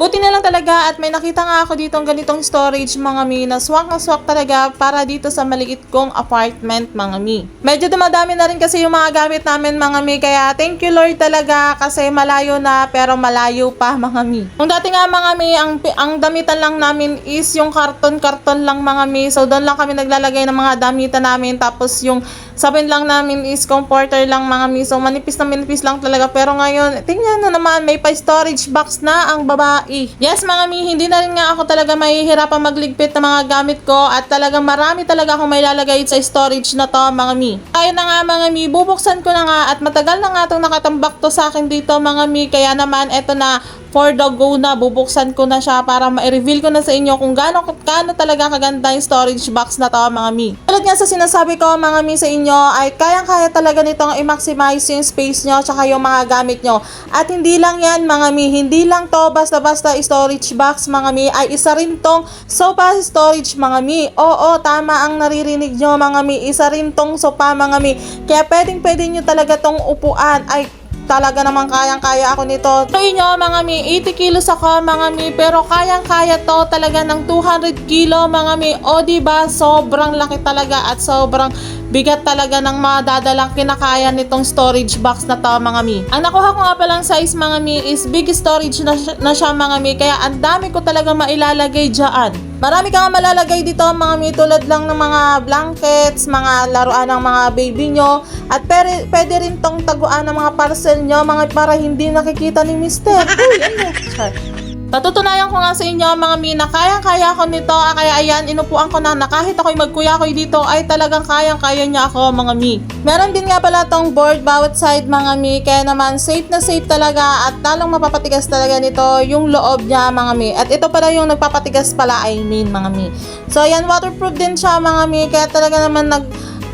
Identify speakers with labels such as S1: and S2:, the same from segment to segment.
S1: Buti na lang talaga at may nakita nga ako ditong ganitong storage mga mi na swak na swak talaga para dito sa maliit kong apartment mga mi. Medyo dumadami na rin kasi yung mga gamit namin mga mi kaya thank you Lord talaga kasi malayo na pero malayo pa mga mi. Kung dati nga mga mi ang, ang damitan lang namin is yung karton-karton lang mga mi so doon lang kami naglalagay ng mga damitan namin tapos yung sabin lang namin is comforter lang mga mi so manipis na manipis lang talaga pero ngayon tingnan na naman may pa storage box na ang babae. Yes mga mi hindi na rin nga ako talaga mahihirapan magligpit ng mga gamit ko at talagang marami talaga akong may lalagay sa storage na to mga mi. Kaya na nga mga mi bubuksan ko na nga at matagal na nga itong nakatambak to sa akin dito mga mi kaya naman eto na for the go na bubuksan ko na siya para ma-reveal ko na sa inyo kung gaano gaano talaga kaganda yung storage box na to mga mi. Tulad nga sa sinasabi ko mga mi sa inyo ay kayang-kaya talaga nitong i-maximize yung space nyo tsaka yung mga gamit nyo. At hindi lang yan mga mi, hindi lang to basta-basta storage box mga mi ay isa rin tong sofa storage mga mi. Oo, tama ang naririnig nyo mga mi, isa rin tong sofa mga mi. Kaya pwedeng pwede nyo talaga tong upuan ay talaga naman kayang-kaya ako nito. So inyo mga mi, 80 kilos ako mga mi, pero kayang-kaya to talaga ng 200 kilo mga mi. O ba sobrang laki talaga at sobrang bigat talaga ng madadalang kinakaya nitong storage box na to mga mi. Ang nakuha ko nga palang size mga mi is big storage na, siya- na siya mga mi, kaya ang dami ko talaga mailalagay dyan. Marami ka nga malalagay dito mga mi tulad lang ng mga blankets, mga laruan ng mga baby nyo at pwede, pwede rin tong taguan ng mga parcel nyo mga para hindi nakikita ni mister. Uy, ano? Patutunayan ko nga sa inyo mga mi na kayang-kaya ko nito ah, kaya ayan inupuan ko na na kahit ako'y magkuya-kuy dito ay talagang kayang-kaya niya ako mga mi. Meron din nga pala tong board bawat side mga mi kaya naman safe na safe talaga at lalong mapapatigas talaga nito yung loob niya mga mi. At ito pala yung nagpapatigas pala I mean mga mi. So ayan waterproof din siya mga mi kaya talaga naman nag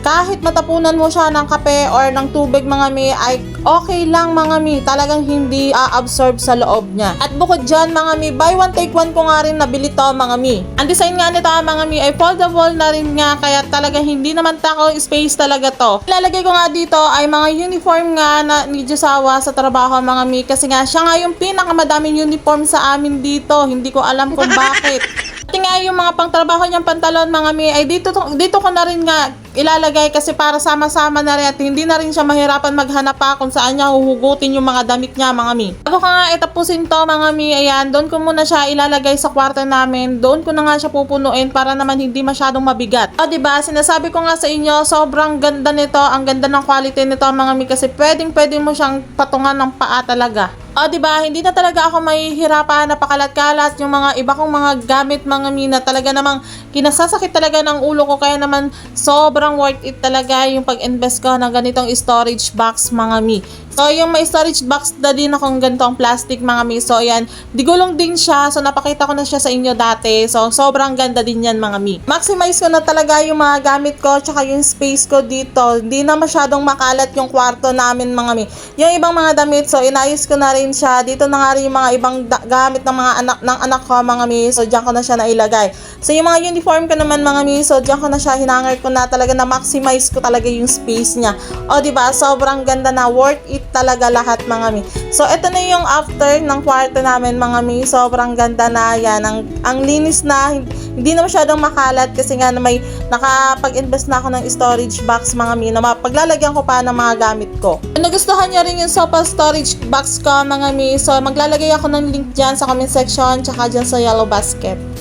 S1: kahit matapunan mo siya ng kape or ng tubig mga mi ay okay lang mga mi. Talagang hindi a-absorb sa loob niya. At bukod dyan mga mi buy one take one ko nga rin nabili to mga mi. Ang design nga nito mga mi ay foldable na rin nga kaya talagang hindi naman tako space talaga to. Ilalagay ko nga dito ay mga uniform nga na ni Josawa sa trabaho mga mi kasi nga siya nga yung pinakamadaming uniform sa amin dito. Hindi ko alam kung bakit. Pati nga yung mga pangtrabaho niyang pantalon mga mi ay dito dito ko na rin nga ilalagay kasi para sama-sama na rin at hindi na rin siya mahirapan maghanap pa kung saan niya huhugutin yung mga damit niya mga mi. Bago ka nga itapusin to mga mi, ayan, doon ko muna siya ilalagay sa kwarto namin. Doon ko na nga siya pupunuin para naman hindi masyadong mabigat. O diba, sinasabi ko nga sa inyo, sobrang ganda nito, ang ganda ng quality nito mga mi kasi pwedeng pwede mo siyang patungan ng paa talaga. O, ba? Hindi na talaga ako mahihirapan na pakalat-kalat yung mga iba kong mga gamit mga mina. Talaga namang kinasasakit talaga ng ulo ko. Kaya naman sobrang worth it talaga yung pag-invest ko ng ganitong storage box mga mi. So, yung may storage box na din akong ganitong plastic mga mi. So, yan. Digulong din siya. So, napakita ko na siya sa inyo dati. So, sobrang ganda din yan mga mi. Maximize ko na talaga yung mga gamit ko tsaka yung space ko dito. Hindi na masyadong makalat yung kwarto namin mga mi. Yung ibang mga damit, so inayos ko na rin siya. Dito na nga rin yung mga ibang gamit ng mga anak ng anak ko mga mi. So, diyan ko na siya nailagay. So, yung mga uniform ko naman mga mi, so diyan ko na siya hinangar ko na talaga na maximize ko talaga yung space niya. O, di ba? Sobrang ganda na worth it talaga lahat mga mi. So, ito na yung after ng kwarto namin mga mi. Sobrang ganda na yan. Ang, ang linis na, hindi na masyadong makalat kasi nga na may nakapag-invest na ako ng storage box mga mi na mapaglalagyan ko pa ng mga gamit ko. Kung nagustuhan nyo rin yung sofa storage box ko mga mi, so maglalagay ako ng link dyan sa comment section tsaka dyan sa yellow basket.